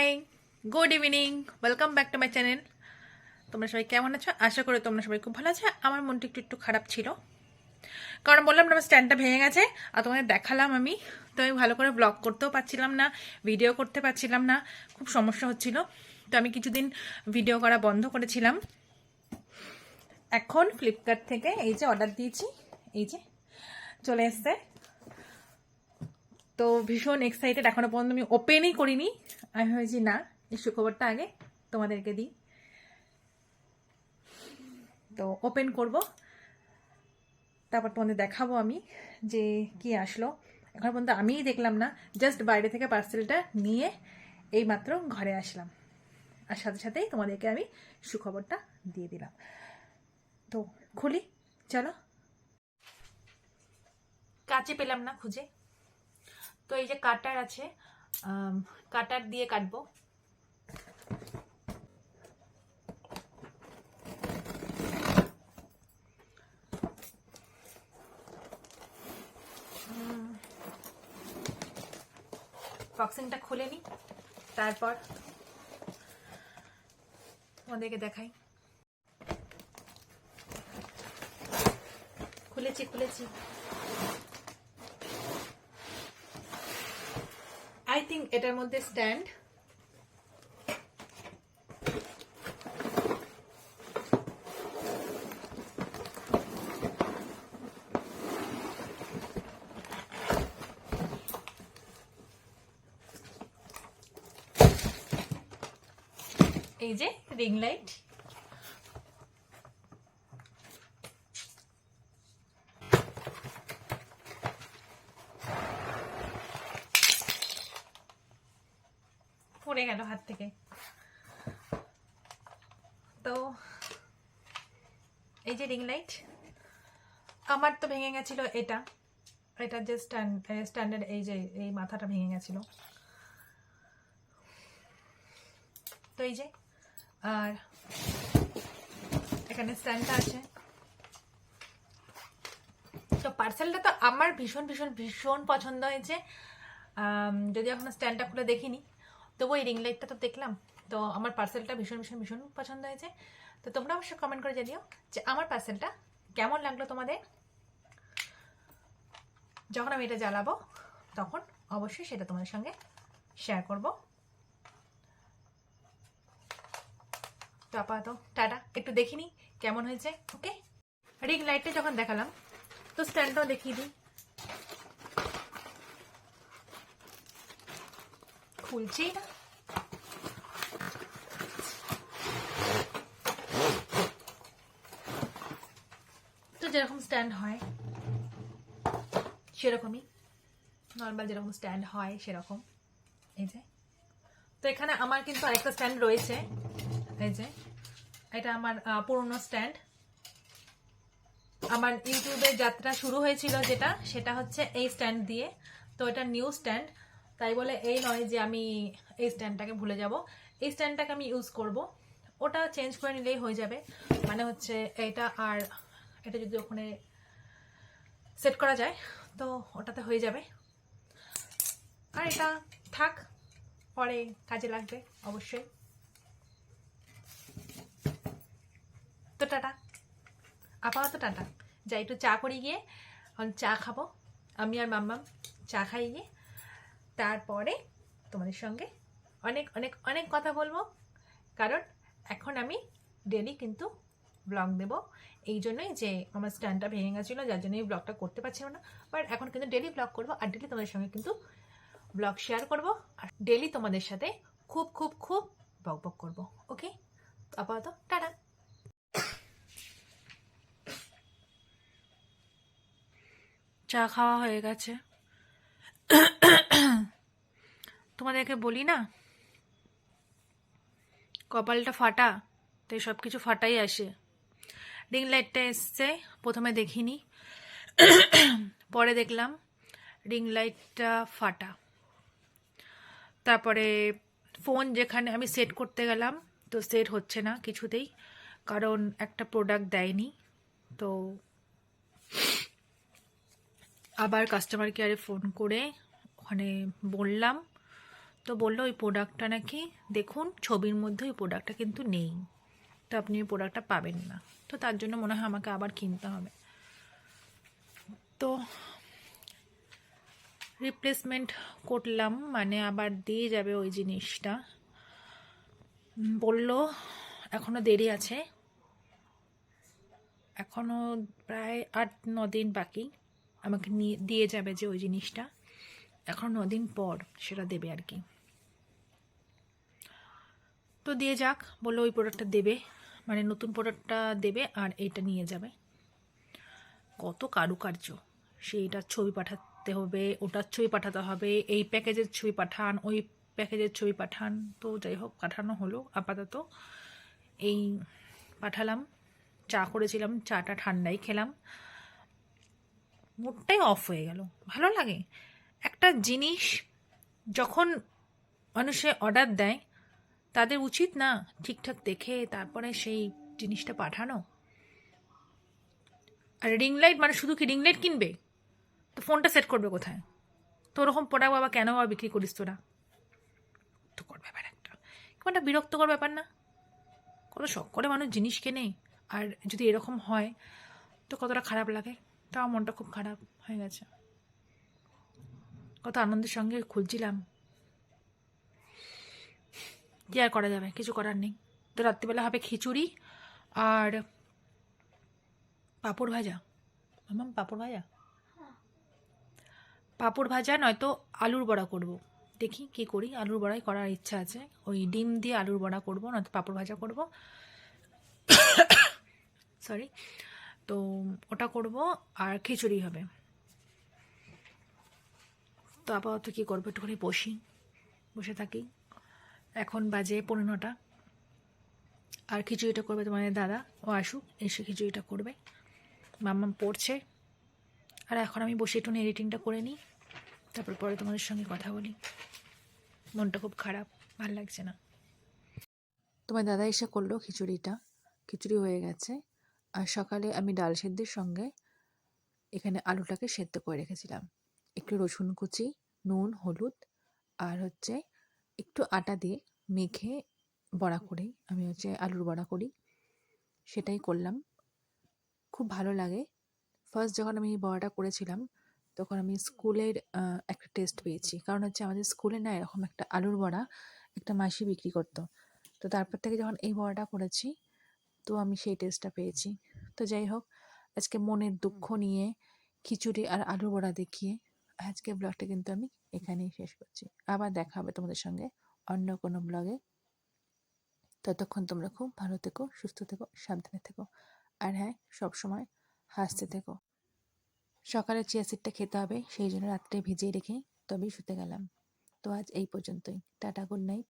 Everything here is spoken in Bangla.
Hi good evening welcome back to my channel তোমরা সবাই কেমন আছো? আশা করি তোমরা সবাই খুব ভালো আছো। আমার মনটা একটু একটু খারাপ ছিল। কারণ বললাম না, আমার স্ট্যান্ডটা ভেঙে গেছে আর তোমাদের দেখালাম আমি। তো আমি ভালো করে ব্লগ করতেও পারছিলাম না ভিডিও করতে পারছিলাম না। খুব সমস্যা হচ্ছিল। তো আমি কিছুদিন ভিডিও করা বন্ধ করেছিলাম। এখন ফ্লিপকার্ট থেকে এই যে অর্ডার দিয়েছি, এই যে চলে এসছে। তো ভীষণ এক্সাইটেড এখনও পর্যন্ত আমি ওপেনই করিনি। আমি ভেবেছি, না, এই সুখবরটা আগে তোমাদেরকে দিই। তো ওপেন করব। তারপর তোমাদের দেখাবো আমি যে কি আসলো। এখন পর্যন্ত আমিই দেখলাম না জাস্ট বাইরে থেকে পার্সেলটা নিয়ে এই মাত্র ঘরে আসলাম। আর সাথে সাথেই তোমাদেরকে আমি সুখবরটা দিয়ে দিলাম। তো খুলি, চলো। কাছে পেলাম না খুঁজে। তো এই যে কাটার আছে কাটার দিয়ে কাটবো। বক্সিংটা খুলে নি তারপর ওদেরকে দেখাই। খুলেছি খুলেছি। আই থিঙ্ক এটার মধ্যে স্ট্যান্ড এই যে রিং লাইট পড়ে গেল হাত থেকে। তো এই যে রিং লাইট আমার তো ভেঙে গেছিল এটা। এটা যে স্ট্যান্ড স্ট্যান্ডার্ড এই যে, এই মাথাটা ভেঙে গেছিল। তো এই যে, আর এখানে স্ট্যান্ডটা আছে। তো পার্সেলটা তো আমার ভীষণ ভীষণ ভীষণ পছন্দ হয়েছে। যদি এখনও স্ট্যান্ডটা খুলে দেখিনি। তবু এই রিং লাইটটা তো দেখলাম। তো আমার পার্সেলটা ভীষণ ভীষণ ভীষণ পছন্দ হয়েছে। তো তোমরা অবশ্যই কমেন্ট করে জানিও যে আমার পার্সেলটা কেমন লাগল তোমাদের? যখন আমি এটা জ্বালাবো, তখন অবশ্যই সেটা তোমাদের সঙ্গে শেয়ার করব। তো আপাতত টাটা। একটু দেখিনি কেমন হয়েছে ওকে রিং লাইটটা যখন দেখালাম, তো স্ট্যান্ডটাও দেখিয়ে দিই। খুলছি না তো যেরকম স্ট্যান্ড হয়, সেরকমই। নর্মাল যেরকম স্ট্যান্ড হয়, সেরকম। এই যে। তো এখানে আমার কিন্তু আরেকটা স্ট্যান্ড রয়েছে। এই যে। এটা আমার পুরনো স্ট্যান্ড আমার ইউটিউবের যাত্রা শুরু হয়েছিল যেটা, সেটা হচ্ছে এই স্ট্যান্ড দিয়ে। তো এটা নিউ স্ট্যান্ড তাই বলে এই নয় যে আমি এই স্ট্যান্ডটাকে ভুলে যাব। এই স্ট্যান্ডটাকে আমি ইউজ করব। ওটা চেঞ্জ করে নিলেই হয়ে যাবে। মানে হচ্ছে এটা আর এটা যদি ওখানে সেট করা যায়, তো ওটাতে হয়ে যাবে। আর এটা থাক, পরে কাজে লাগবে অবশ্যই। তো টাটা। আপাতত টাটা। যাই একটু চা করি গিয়ে চা খাব। আমি আর মাম্মাম চা খাই গিয়ে তারপরে তোমাদের সঙ্গে অনেক অনেক অনেক কথা বলব। কারণ এখন আমি ডেলি কিন্তু ব্লগ দেবো। এই জন্যই যে আমার স্ট্যান্ডটা ভেঙে গেছিল, যার জন্য এই ব্লগটা করতে পারছিলাম না। বাট এখন কিন্তু ডেলি ব্লগ করব আর ডেলি তোমাদের সঙ্গে কিন্তু ব্লগ শেয়ার করব। আর ডেলি তোমাদের সাথে খুব খুব খুব বক বক করব ওকে আপাতত টাটা। চা খাওয়া হয়ে গেছে। তোমাদেরকে বলি না? কপালটা ফাটা তো সব কিছু ফাটাই আসে। রিং লাইটটা এসছে, প্রথমে দেখিনি। পরে দেখলাম রিং লাইটটা ফাটা। তারপরে ফোন যেখানে আমি সেট করতে গেলাম, তো সেট হচ্ছে না কিছুতেই, কারণ একটা প্রোডাক্ট দেয়নি। তো আবার কাস্টমার কেয়ারে ফোন করে ওখানে বললাম তো বলল, ওই প্রোডাক্টটা নাকি, দেখুন, ছবির মধ্যে ওই প্রোডাক্টটা কিন্তু নেই। তো আপনি ওই প্রোডাক্টটা পাবেন না। তো তার জন্য মনে হয় আমাকে আবার কিনতে হবে। তো রিপ্লেসমেন্ট করলাম মানে আবার দিয়ে যাবে ওই জিনিসটা। বলল এখনও দেরি আছে। এখনও প্রায় আট, ন দিন বাকি। আমাকে নিয়ে, দিয়ে যাবে যে ওই জিনিসটা। এখন দিন পর সেটা দেবে আর কি। তো দিয়ে যাক, বলল ওই প্রোডাক্টটা দেবে মানে নতুন প্রোডাক্টটা দেবে আর এইটা নিয়ে যাবে। কত কারুকার্য, সেইটার ছবি পাঠাতে হবে, ওটার ছবি পাঠাতে হবে, এই প্যাকেজের ছবি পাঠান, ওই প্যাকেজের ছবি পাঠান। তো যাই হোক, পাঠানো হলো, আপাতত এই পাঠালাম, চা করেছিলাম, চাটা ঠান্ডাই খেলাম। মুডটাই অফ হয়ে গেল, ভালো লাগে। একটা জিনিস যখন মানুষে অর্ডার দেয়, তাদের উচিত না ঠিকঠাক দেখে তারপরে সেই জিনিসটা পাঠানো। আর রিং লাইট মানে শুধু কি রিং লাইট কিনবে? তো ফোনটা সেট করবে কোথায়? তো ওরকম প্রোডাক্ট বাবা কেন বাবা বিক্রি করিস তোরা? তো কর ব্যাপার একটা। কেমন একটা বিরক্তকর ব্যাপার না। কত শখ করে মানুষ জিনিস কেনে। আর যদি এরকম হয়, তো কতটা খারাপ লাগে? তো আমার মনটা খুব খারাপ হয়ে গেছে। কত আনন্দের সঙ্গে খুলছিলাম। কি আর করা যাবে? কিছু করার নেই। তো রাত্রিবেলা হবে খিচুড়ি আর পাঁপড় ভাজা। মামাম পাঁপড় ভাজা? পাঁপড় ভাজা নয়তো আলুর বড়া করব। দেখি কি করি। আলুর বড়াই করার ইচ্ছা আছে। ওই ডিম দিয়ে আলুর বড়া করব, নয়তো পাঁপড় ভাজা করব। সরি তো ওটা করব আর খিচুড়ি হবে। তো আপাতত কী করব? একটুখানি বসি, বসে থাকি। এখন বাজে পনেরো নটা। আর খিচুড়িটা করবে তোমাদের দাদা, ও আসুক, এসে খিচুড়িটা করবে। মাম্মাম পড়ছে। আর এখন আমি বসে একটু এডিটিংটা করে নিই। তারপর পরে তোমাদের সঙ্গে কথা বলি। মনটা খুব খারাপ, ভালো লাগছে না। তোমার দাদা এসে করল খিচুড়িটা। খিচুড়ি হয়ে গেছে। আর সকালে আমি ডাল সেদ্ধের সঙ্গে এখানে আলুটাকে সেদ্ধ করে রেখেছিলাম। একটু রসুন কুচি নুন হলুদ আর হচ্ছে একটু আটা দিয়ে মেখে বড়া করি। আমি হচ্ছে আলুর বড়া করি। সেটাই করলাম। খুব ভালো লাগে। ফার্স্ট যখন আমি এই বড়াটা করেছিলাম তখন আমি স্কুলের একটা টেস্ট পেয়েছি। কারণ হচ্ছে আমাদের স্কুলে না এরকম একটা আলুর বড়া একটা মাসি বিক্রি করতো। তো তারপর থেকে যখন এই বড়াটা করেছি তো আমি সেই টেস্টটা পেয়েছি। তো যাই হোক আজকে মনের দুঃখ নিয়ে খিচুড়ি আর আলুর বড়া দেখিয়ে আজকে ব্লগটা কিন্তু আমি এখানেই শেষ করছি। আবার দেখা হবে তোমাদের সঙ্গে অন্য কোনো ব্লগে ততক্ষণ তোমরা খুব ভালো থেকো, সুস্থ থেকো, সাবধানে থেকো। আর হ্যাঁ সবসময় হাসতে থেকো। সকালে চিয়া সিডটা খেতে হবে, সেই জন্য রাত্রে ভিজিয়ে রেখে তবেই শুতে গেলাম। তো আজ এই পর্যন্তই। Tata good night